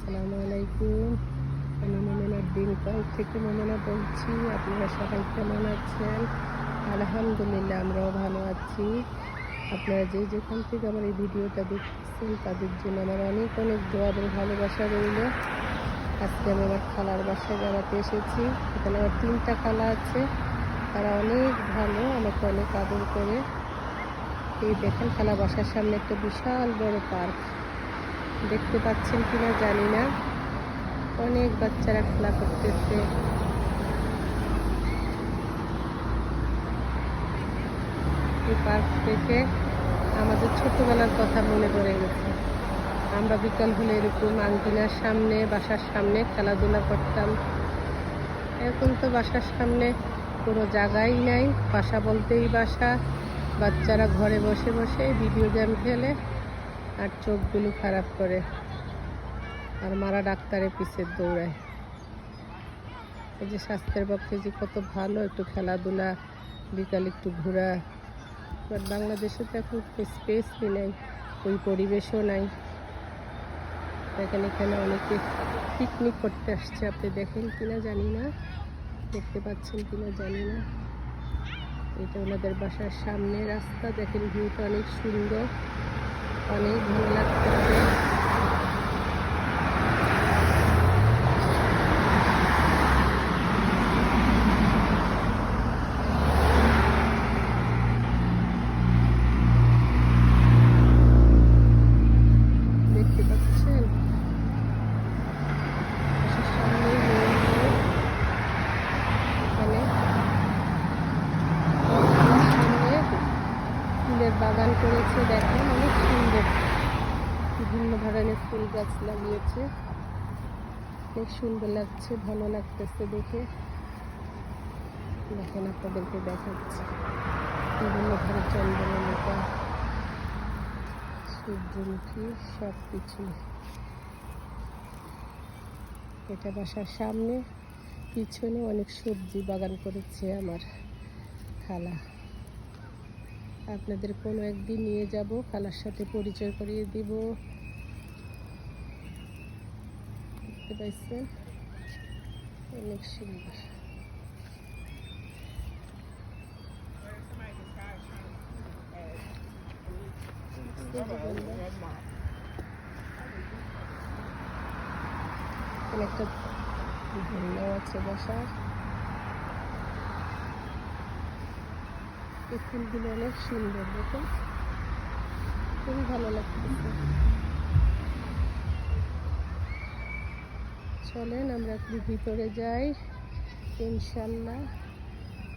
আসসালামু আলাইকুম। আমি মোমেনার দিনকাল থেকে মোমেনা বলছি, আপনারা সবাই কেমন আছেন? আলহামদুলিল্লাহ, আমরাও ভালো আছি। আপনারা যে যেখান থেকে আমার এই ভিডিওটা দেখতেছেন তাদের জন্য আমার অনেক অনেক দোয়াদের ভালোবাসা রইল। আজকে আমি আমার খালার বাসায় বেড়াতে এসেছি। এখানে আমার তিনটা খালা আছে। তারা অনেক ভালো, আমাকে অনেক আদর করে। এই দেখেন, খালা বাসার সামনে একটা বিশাল বড় পার্ক। দেখতে পাচ্ছেন কিনা জানি না। অনেক বাচ্চারা খেলা করতেছে। এই পার্ক থেকে আমাদের ছোটবেলার কথা মনে পড়ে গেছে। আমরা বিকাল হলে এরকম আঙ্গিনার সামনে, বাসার সামনে খেলাধুলা করতাম। এখন তো বাসার সামনে কোনো জায়গাই নাই। বাসা বলতেই বাসা। বাচ্চারা ঘরে বসে বসে ভিডিও গেম খেলে। আর চোখগুলো খারাপ করে। আর মারা ডাক্তারের পিছে দৌড়ায়। এই যে স্বাস্থ্যের পক্ষে যে কত ভালো, একটু খেলাধুলা, বিকাল একটু ঘোরা। বাট বাংলাদেশে তো এখন স্পেসই নেই, ওই পরিবেশও নাই। দেখেন এখানে অনেকে পিকনিক করতে আসছে, আপনি দেখেন কিনা জানি না, দেখতে পাচ্ছেন কিনা জানি না। এটা ওনাদের বাসার সামনে রাস্তা, দেখেন ভিউটা অনেক সুন্দর। অনেক ভালো লাগতেছে দেখতে পাচ্ছেন বাসার সামনেই রয়েছে এখানে সামনে ফুলের বাগান করেছে, দেখেন অনেক সুন্দর। বিভিন্ন ধরনের ফুল গাছ লাগিয়েছে। অনেক সুন্দর লাগছে, ভালো লাগতেছে দেখে। দেখেন আপনাদেরকে দেখাচ্ছি। বিভিন্ন ধরনের চন্দ্রমল্লিকা সূর্যমুখী সব কিছু এটা বাসার সামনে, পিছনে অনেক সবজি বাগান করেছে আমার খালা। আপনাদের কোনো একদিন নিয়ে যাব, খালার সাথে পরিচয় করিয়ে দিব। দেখতে পাইছেন? অনেক সুন্দর। একটা আছে বসার এই ফুলগুলো অনেক সুন্দর দেখুন খুবই ভালো লাগতেছে। চলেন, আমরা একটু ভিতরে যাই। ইনশাল্লাহ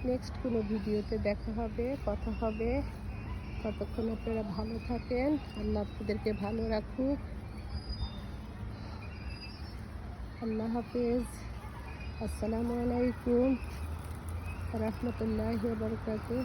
নেক্সট কোনো ভিডিওতে দেখা হবে, কথা হবে। ততক্ষণ আপনারা ভালো থাকেন। আল্লাহ আপনাদেরকে ভালো রাখুক। আল্লাহ হাফেজ। আসসালামু আলাইকুম। রহমতুল্লাহ বরকাতুহ।